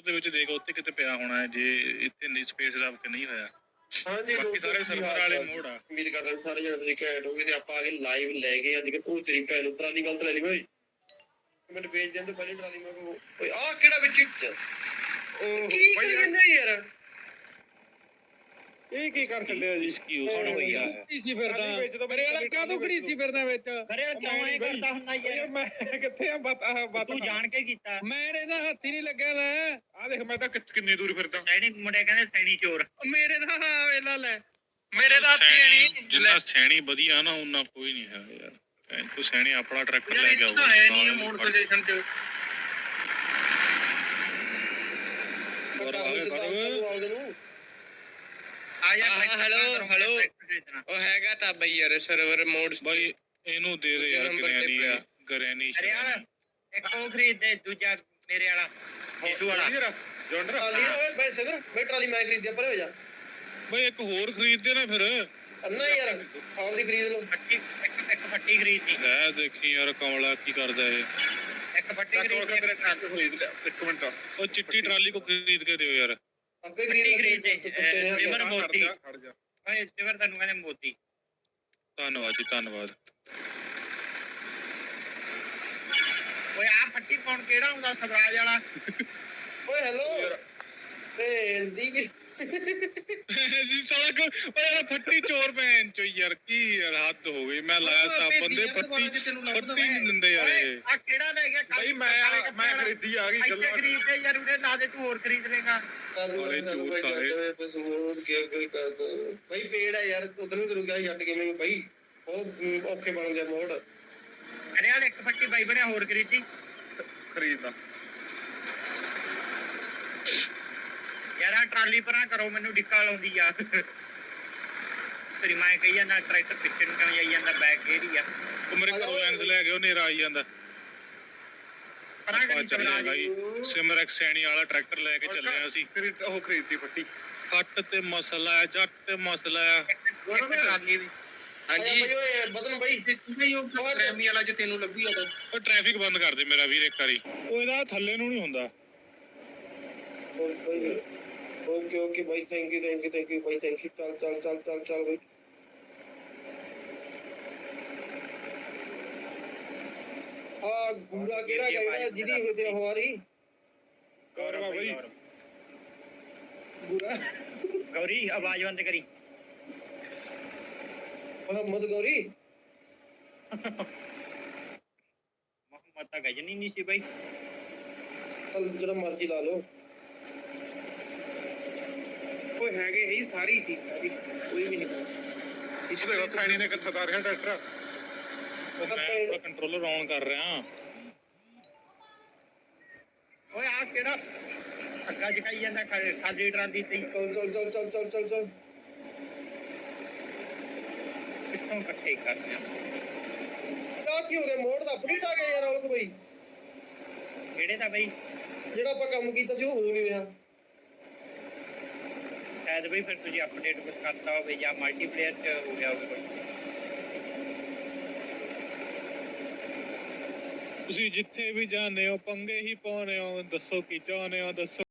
ਦੇ ਵਿੱਚ ਦੇਖ ਉੱਥੇ ਕਿਤੇ ਪਿਆ ਹੋਣਾ ਹੈ ਜੇ ਇੱਥੇ ਨਹੀਂ ਸਪੇਸ ਰੱਖ ਕੇ ਨਹੀਂ ਹੋਇਆ। ਹਾਂਜੀ ਬਾਕੀ ਸਾਰੇ ਸਰਵਰ ਵਾਲੇ ਮੋੜ ਆ। ਉਮੀਦ ਕਰਦਾ ਵੀ ਸਾਰੇ ਜਣੇ ਤੁਸੀਂ ਘੈਂਟ ਹੋਗੇ ਤੇ ਆਪਾਂ ਆ ਕੇ ਲਾਈਵ ਲੈ ਗਏ ਅੱਜ ਕਿ ਤੂੰ ਤੇਰੀ ਭੈਣ ਉਤਰਾਂ ਦੀ ਗਲਤ ਲੈ ਲਈ ਓਏ। ਮੈਨੂੰ ਵੇਚ ਦਿੰਦੇ ਪਹਿਲੇ ਟਰਾਲੀ ਮੈਂ ਕੋ ਓਏ ਆ ਕਿਹੜਾ ਵਿੱਚ ਉਹ ਕੀ ਕਰੀ ਜਾਂਦਾ ਯਾਰ। ਇਹ ਕੀ ਕਰ ਚੱਲਿਆ ਜੀ? ਐਕਸਕਿਊਜ਼ ਕੌਣ ਹੋ ਹੋਈ ਗਿਆ ਆ ਸੀ ਫਿਰਦਾ ਮੇਰੇ ਵਾਲਾ ਕਾਹਦੋਂ ਖੜੀ ਸੀ ਫਿਰਦਾ ਵਿੱਚ? ਅਰੇ ਕਿਉਂ ਐ ਕਰਦਾ ਹੁੰਦਾ ਯਾਰ? ਮੈਂ ਕਿੱਥੇ ਆ ਬਤਾ ਬਤਾ ਤੂੰ ਜਾਣ ਕੇ ਕੀਤਾ। ਮੇਰੇ ਦਾ ਹੱਥ ਹੀ ਨਹੀਂ ਲੱਗਿਆ ਦੇਖ ਮੈਂ ਤਾਂ ਕਿ- ਕਿੰਨੀ ਦੂਰ ਫਿਰਦਾ। ਸੈਣੀ ਮੁੰਡੇ ਕਹਿੰਦੇ ਸੈਣੀ ਚੋਰ। ਮੇਰੇ ਦਾ ਵੇਲਾ ਲੈ। ਮੇਰੇ ਦਾ ਸੈਣੀ ਜਿੰਨਾ ਸੈਣੀ ਵਧੀਆ ਨਾ ਉਹਨਾਂ ਕੋਈ ਨਹੀਂ ਹੈ ਯਾਰ। ਐਂ ਤੂੰ ਸੈਣੀ ਆਪਣਾ ਟਰੈਕਟਰ ਲੈ ਕੇ ਆਊਗਾ ਹੈ ਨਹੀਂ ਮੋਡ ਸਜੈਸ਼ਨ ਹੋਰ ਆ ਜਾ ਹਾਂ, hello, hello। ਉਹ ਹੈਗਾ ਤਾਂ ਬਈ ਯਾਰ ਸਰਵਰ ਮੋਡ ਬਾਈ ਇਹਨੂੰ ਦੇ ਦੇ ਯਾਰ ਨੰਬਰ ਤੇ ਗਰੈਨੀ ਪਿਆ। ਗਰੈਨੀ ਅਰੇ ਯਾਰ ਇੱਕ ਉਹ ਖਰੀਦ ਦੇ ਦੂਜਾ ਮੇਰੇ ਵਾਲਾ। ਜੇਸੂ ਵਾਲਾ। ਜੌਂਡਰ ਟਰਾਲੀ ਓਏ ਬਈ ਸਗਰ ਬਈ ਟਰਾਲੀ ਮੈਂ ਖਰੀਦਿਆ ਪਰੇ ਹੋ ਜਾ। ਬਾਈ ਇੱਕ ਹੋਰ ਖਰੀਦ ਦੇ ਨਾ ਫਿਰ। ਅੰਨਾ ਯਾਰ ਆਪਦੀ ਖਰੀਦ ਲਓ ਫੱਟੀ ਇੱਕ ਇੱਕ ਫੱਟੀ ਖਰੀਦਦੀ ਲੈ ਦੇਖੀ ਯਾਰ ਕਮਲਾ ਕੀ ਕਰਦਾ ਇਹ। ਇੱਕ ਫੱਟੀ ਖਰੀਦ ਲਿਆ ਇੱਕ ਮਿੰਟ। ਉਹ ਚਿੱਟੀ ਟਰਾਲੀ ਕੋ ਖਰੀਦ ਕੇ ਦਿਓ ਯਾਰ। ਆਪੇ ਫੱਟੀ ਖਰੀਦ ਖਰੀਦ ਦੇ ਸਿਮਰ ਮੋਤੀ ਓਏ ਸਿਮਰ ਤੈਨੂੰ ਕਹਿੰਦੇ ਮੋਤੀ ਧੰਨਵਾਦ ਜੀ ਧੰਨਵਾਦ। ਓਏ ਫੱਟੀ ਪਾਉਣ ਕਿਹੜਾ ਹੁੰਦਾ ਸਵਰਾਜ ਵਾਲਾ? ਓਏ ਹੈਲੋ ਤੇ ਦੀ ਜੀ ਸੜਕ ਓਏ ਯਾਰ ਫੱਟੀ ਚੋਰ ਭੈਣ ਚੋ ਯਾਰ ਕੀ ਯਾਰ ਹੱਦ ਹੋ ਗਈ। ਮੈਂ ਲਾਇਆ ਸਾ ਬੰਦੇ ਫੱਟੀ ਫੱਟੀ ਨਹੀਂ ਦਿੰਦੇ ਯਾਰ ਓਏ ਇਹ। ਆ ਕਿਹੜਾ ਲੈ ਗਿਆ? ਬਈ ਮੈਂ ਮੈਂ ਖਰੀਦੀ ਆ ਗਈ ਇੱਥੇ ਖਰੀਦ ਦੇ ਯਾਰ ਉਹਦੇ ਲਾ ਦੇ ਤੂੰ ਹੋਰ ਖਰੀਦ ਲੇਗਾ। ਬੜੇ ਝੂਠ ਸਾਰੇ। ਭਾਈ ਪੇੜ ਆ ਯਾਰ ਉਧਰ ਨੂੰ ਤੁਰ ਗਿਆ ਛੱਡ ਕੇ ਮੈਨੂੰ ਭਾਈ ਉਹ ਔਖੇ ਬਣ ਗਿਆ ਮੋੜ। ਅਰੇ ਯਾਰ ਇੱਕ ਫੱਟੀ ਬਾਈ ਬਣਿਆ ਹੋਰ ਖਰੀਦੀ। ਖਰੀਦਦਾ ਯਾਰ ਟਰਾਲੀ ਪਰਾਂ ਕਰੋ ਮੈਨੂੰ ਡਿੱਕਾ ਲਾਉਂਦੀ ਆ। ਤੇਰੀ ਮੈਂ ਕਹੀ ਜਾਂਦਾ ਟਰੈਕਟਰ ਪਿੱਛੇ ਨੂੰ ਕਿਉਂ ਜਾਈ ਜਾਂਦਾ ਬੈਕ ਗੇਰੀ ਆ। ਉਹ ਮੇਰੇ ਘਰੋਂ ਲੈਂਸ ਲੈ ਕੇ ਉਹ ਨੇਰਾ ਆਈ ਜਾਂਦਾ। ਪਰਾਂ ਕਰੀ ਚੱਲੇ ਸਵਰਾਜ ਬਾਈ ਸਿਮਰ ਐਕਸੈਣੀ ਵਾਲਾ ਟਰੈਕਟਰ ਲੈ ਕੇ ਚੱਲੇ ਆ ਅਸੀਂ ਉਹ ਖਰੀਦਤੀ ਫੱਟੀ ਫੱਟ ਤੇ ਮਸਲਾ ਹੈ ਜੱਟ ਤੇ ਮਸਲਾ ਹੈ। ਟਰਾਲੀ ਵੀ ਹਾਂਜੀ। ਭਾਈ ਓਏ ਬਦਨ ਭਾਈ ਨਹੀਂ ਉਹ ਪ੍ਰੇਮੀ ਵਾਲਾ ਜੇ ਤੈਨੂੰ ਲੱਭੀ ਆ ਉਹ ਟ੍ਰੈਫਿਕ ਬੰਦ ਕਰ ਦੇ ਮੇਰਾ ਵੀਰ ਇੱਕ ਵਾਰੀ। ਉਹ ਇਹਦਾ ਥੱਲੇ ਨੂੰ ਨਹੀਂ ਹੁੰਦਾ। Okay okay Bhai thank you thank you thank you Bhai thank you ਚੱਲ ਚੱਲ ਚੱਲ ਚੱਲ ਚੱਲ ਭਾਈ ਆ ਗੂੜਾ ਕਿਹੜਾ ਕਹਿੰਦਾ? ਜਿਹਦੀ ਹੋਤੇ ਹਵਾਰੀ ਗੌਰਵ ਬਾਈ। ਗੂੜਾ ਗੌਰੀ ਆਵਾਜ਼ ਬੰਦ ਕਰੀ। ਮੁਹੰਮਦ ਗੌਰੀ ਮੁਹੰਮਦ ਤਾਂ ਗਜਨੀ ਨਹੀਂ ਸੀ ਬਾਈ ਚੱਲ ਜਿਹੜਾ ਮਰਜ਼ੀ ਲਾ ਲਓ ਓਏ ਹੈਗੇ ਹੀ ਸਾਰੀ ਸੀ ਸਾਰੀ ਕੋਈ ਵੀ ਨਹੀਂ ਇਸ ਦੇ ਸੈਣੀ ਨੇ ਕਿੱਥੇ ਦਾ ਰਿਹਾ ਉਹ ਮੈਂ ਕੰਟਰੋਲਰ ਆਨ ਕਰ ਰਿਹਾ ਓਏ ਆ ਕਿਹੜਾ ਅੱਗਾ ਜਕਾਈ ਜਾਂਦਾ ਖਾਲੀ ਟਰਾਲੀ ਤੇ ਹੀ। ਚੱਲ ਚੱਲ ਚੱਲ ਚੱਲ ਚੱਲ ਚੱਲ ਕਿੱਥੋਂ ਇਕੱਠੇ ਕਰਦੇ ਆ। ਆ ਕੀ ਹੋ ਗਿਆ? ਮੋੜ ਦਾ ਅਪਡੇਟ ਆ ਗਿਆ ਯਾਰ ਔਲਕ ਭਾਈ ਕਿਹੜੇ ਦਾ ਬਾਈ? ਜਿਹੜਾ ਆਪਾਂ ਕੰਮ ਕੀਤਾ ਸੀ ਉਹ ਹੋ ਨਹੀਂ ਰਿਹਾ। ਸ਼ਾਇਦ ਬਈ ਫਿਰ ਤੁਸੀਂ ਅਪਡੇਟ ਕੁਝ ਕਰਤਾ ਹੋਵੇ ਜਾਂ ਮਲਟੀਪਲੇਅਰ ਚ ਹੋ ਗਿਆ ਹੋਵੇ ਤੁਸੀਂ ਜਿੱਥੇ ਵੀ ਜਾਂਦੇ ਹੋ ਪੰਗੇ ਹੀ ਪਾਉਨੇ ਹੋ ਦੱਸੋ ਕੀ ਚਾਹੁੰਦੇ ਹੋ ਦੱਸੋ।